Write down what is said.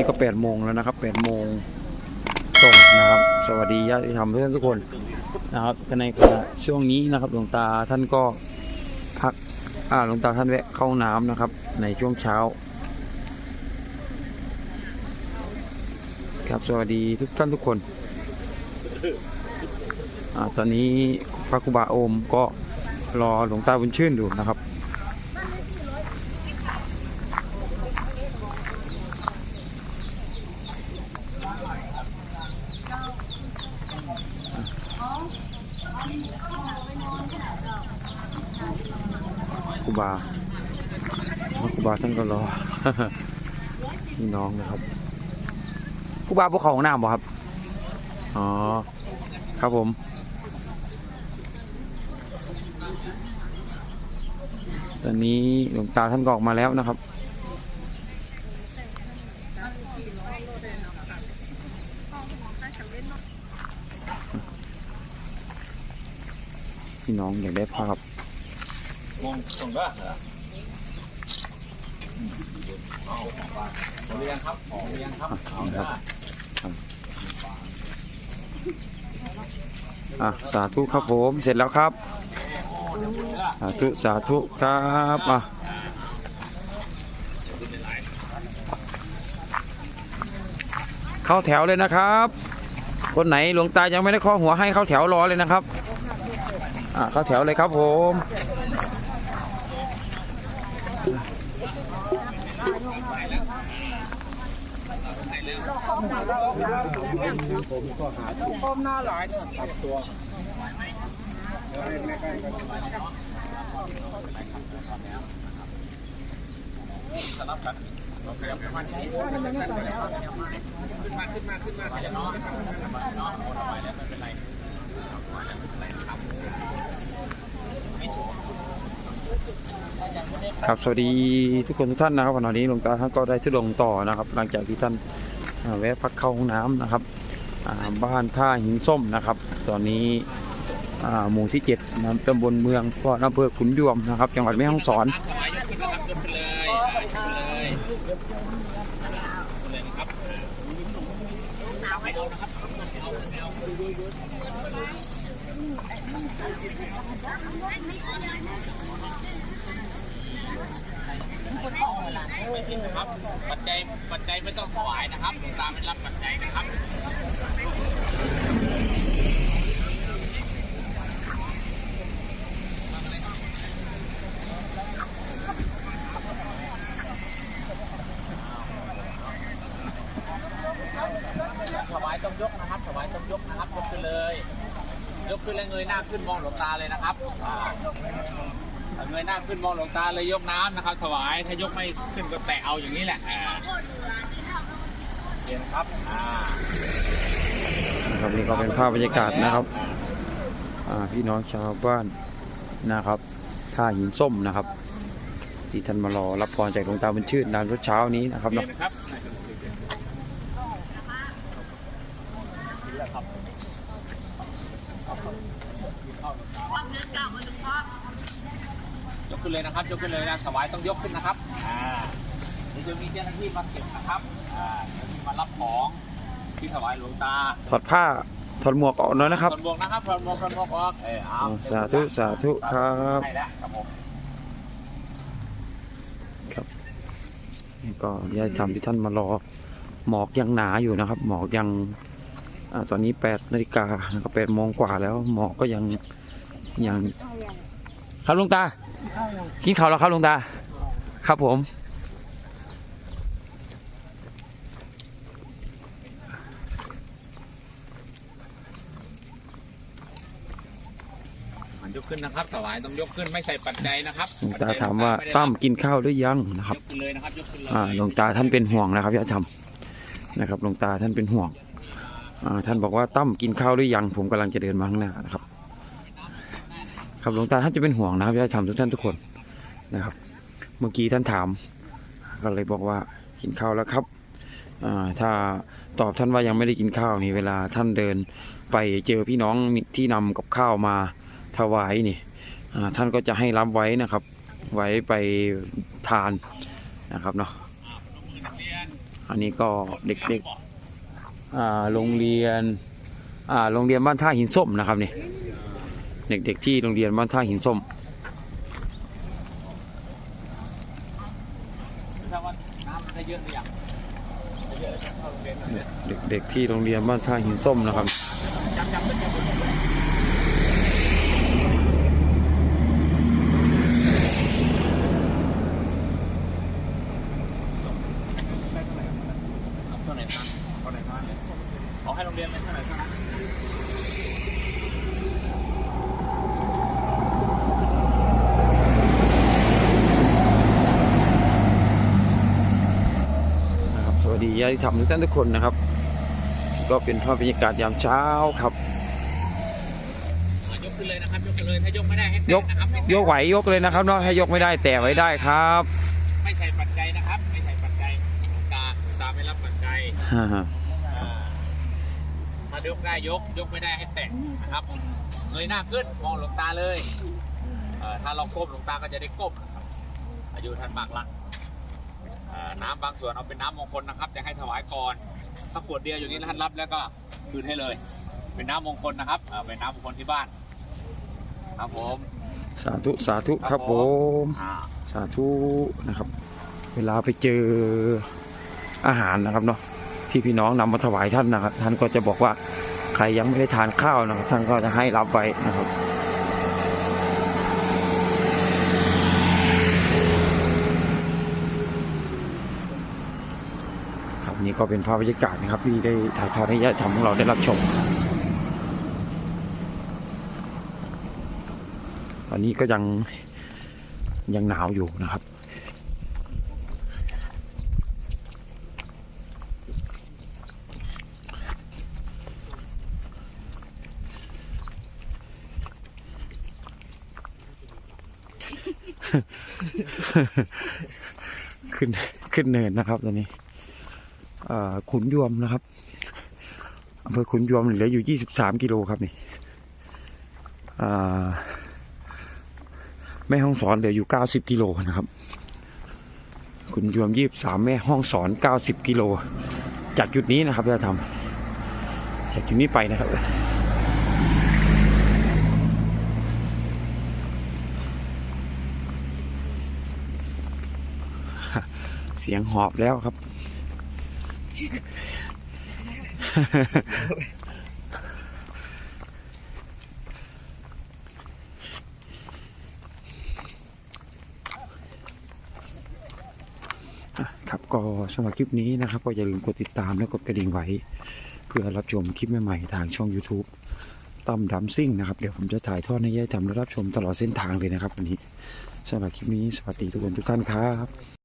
นี้ก็แปดโมงแล้วนะครับแปดโมงตรงนะครับ สวัสดีญาติธรรมทุกคนนะครับในขณะช่วงนี้นะครับหลวงตาท่านก็พักอ่าหลวงตาท่านแวะเข้าน้ำนะครับ ในช่วงเช้า ครับสวัสดีทุกท่านทุกคนอาตอนนี้พระครูบาโอมก็รอหลวงตาบุญชื่นอยู่นะครับ บาพระครูบาท่านก็รอพี่น้องนะครับครูบาภูเขาห้องน้ำบ่ครับ อ๋อ ครับผมตอนนี้หลวงตาท่านก็ออกมาแล้วนะครับ พี่น้องอยากได้ภาพ มองตรงก็ของเรียงครับของเรียงครับเอาได้อะสาธุครับผมเสร็จแล้วครับ สาธุสาธุครับอะเข้าแถวเลยนะครับ คนไหนหลวงตายังไม่ได้ข้อหัวให้เข้าแถวรอเลยนะครับ อะเข้าแถวเลยครับผม ครับสวัสดีทุกคนทุกท่านนะครับวันนี้หลวงตาท่านก็ได้ทุดงต่อนะครับ หลังจากที่ท่านอ่า แวะพักเข้าห้องน้ำนะครับบ้านท่าหินส้มนะครับ ตอนนี้หมู่ที่7นะตำบลเมืองก็อำเภอขุนยวมนะครับ จังหวัดแม่ฮ่องสอนปัจจัยปัจจัยไม่ต้องถวายนะครับ ไม่รับปัจจัยนะครับถวายต้องยกนะครับถวายต้องยกนะครับยกขึ้นเลย ยกขึ้นแล้วเงยหน้าขึ้นมองหลวงตาเลยนะครับเงยหน้าขึ้นมองหลวงตาเลยยกน้ำนะครับ ถวายถ้ายกไม่ขึ้นก็แตะเอาอย่างนี้แหละ นครับอ่านะครับนี่ก็เป็นภาพบรรยากาศนะครับอ่าพี่น้องชาวบ้านนะครับท่าหินส้มนะครับ ที่ท่านมารอรับพรจากหลวงตาบุญชื่นนานเช้านี้นะครับเนาะนี่นะครับยกขึ้นเลยนะครับ ยกขึ้นเลยนะถวายต้องยกขึ้นนะครับอ่าเดี๋ยวจะมีเจ้าหน้าที่มาเก็บนะครับ อ่าเดี๋ยวมีมารับของที่ถวายหลวงตาถอดผ้าถอดหมวกออกหน่อยนะครับถอดหมวกนะครับถอดหมวกถอดหมวกออกเออเอาอ่าสาธุสาธุครับ ให้แล้วครับผมนี่ก็ยายทำที่ท่านมารอ หมอกยังหนาอยู่นะครับ หมอกยังอาตอนนี้แปดนาฬิกาก็แปดโมงกว่าแล้ว หมอกก็ยังยัง ครับหลุงตากินข้าวแล้วครับหลุงตา ครับผม ยกขึ้นนะครับถวายต้องยกขึ้นไม่ใส่ปัจจัยนะครับหลวงตาถามว่าตั้มกินข้าวหรือยังนะครับยกขึ้นเลยนะครับยกขึ้นเลยอ่าหลวงตาท่านเป็นห่วงนะครับยายทำนะครับหลวงตาท่านเป็นห่วงอ่าท่านบอกว่าตั้มกินข้าวหรือยัง ผมกำลังจะเดินมาข้างหน้านะครับ ครับหลวงตาท่านจะเป็นห่วงนะครับยายทำทุกท่านทุกคนนะครับ เมื่อกี้ท่านถาม ก็เลยบอกว่ากินข้าวแล้วครับอ่าถ้าตอบท่านว่ายังไม่ได้กินข้าวนี่เวลาท่านเดินไปเจอพี่น้องที่นำกับข้าวมา ถวายนี่ท่านก็จะให้รับไว้นะครับ ไว้ไปทานนะครับเนาะอันนี้ก็เด็กๆโรงเรียนโรงเรียนบ้านท่าหินส้มนะครับนี่เด็กๆที่โรงเรียนบ้านท่าหินส้มเด็กๆที่โรงเรียนบ้านท่าหินส้มนะครับ จับจับเป็นจับเท่าไหร่ครับเท่าไหร่เท่านั้นเลยเอาให้โรงเรียนเป็นเท่าไหร่เท่านั้น นะครับ สวัสดีญาติธรรมทุกท่านทุกคนนะครับ ก็เป็นภาพบรรยากาศยามเช้าครับอะยกขึ้นเลยนะครับยกขึ้นเลยถ้ายกไม่ได้ให้ยแตะกนะครับไม่ยกไหวยกเลยนะครับเนาะให้ยกไม่ได้แต่ไว้ได้ครับ ไม่ใส่ปัจจัยนะครับ ไม่ใส่ปัจจัยหลวงตาหลวงตาไม่รับปัจจัยฮ่าฮ่าอ่าถ้ายกได้ยกยกไม่ได้ให้แตะนะครับเงยหน้าขึ้นมองหลวงตาเลยเอ่อถ้าเราก้มหลวงตาก็จะได้ก้มนะครับอายุท่านมากละเอ่อ น้ำบางส่วนเอาเป็นน้ำมงคลนะครับ จะให้ถวายก่อนถ้าขวดเดียวอย่างนี้ท่านรับแล้วก็คืนให้เลย เป็นน้ำมงคลนะครับเอ่อเป็นน้ำมงคลที่บ้าน ครับผมสาธุสาธุครับผมอ่าสาธุนะครับ เวลาไปเจออาหารนะครับเนาะที่พี่น้องนำมาถวายท่านนะครับท่านก็จะบอกว่าใครยังไม่ได้ทานข้าวนะครับท่านก็จะให้รับไว้นะครับ ครับ นี่ก็เป็นภาพบรรยากาศนะครับที่ได้ถ่ายทอดให้ญาติธรรมของเราได้รับชม ตอนนี้ก็ยังยังหนาวอยู่นะครับขึ้นขึ้นเนินนะครับตอนนี้ ขุนยวมนะครับอำเภอขุนยวมเหลืออยู่ 23 กิโลครับนี่แม่ห้องสอนเหลืออยู่ 90 กิโลนะครับคุณยวม 23 แม่ห้องสอน 90 กิโล จากจุดนี้นะครับจะทำจากจุดนี้ไปนะครับเสียงหอบแล้วครับ ครับก็สำหรับคลิปนี้นะครับ ก็อย่าลืมกดติดตามและกดกระดิ่งไว้ เพื่อรับชมคลิปใหม่ๆทางช่อง YouTube ตั้มดัมซิ่งนะครับ เดี๋ยวผมจะถ่ายทอดให้ยายจำและรับชมตลอดเส้นทางเลยนะครับวันนี้สำหรับคลิปนี้สวัสดีทุกคนทุกท่านครับ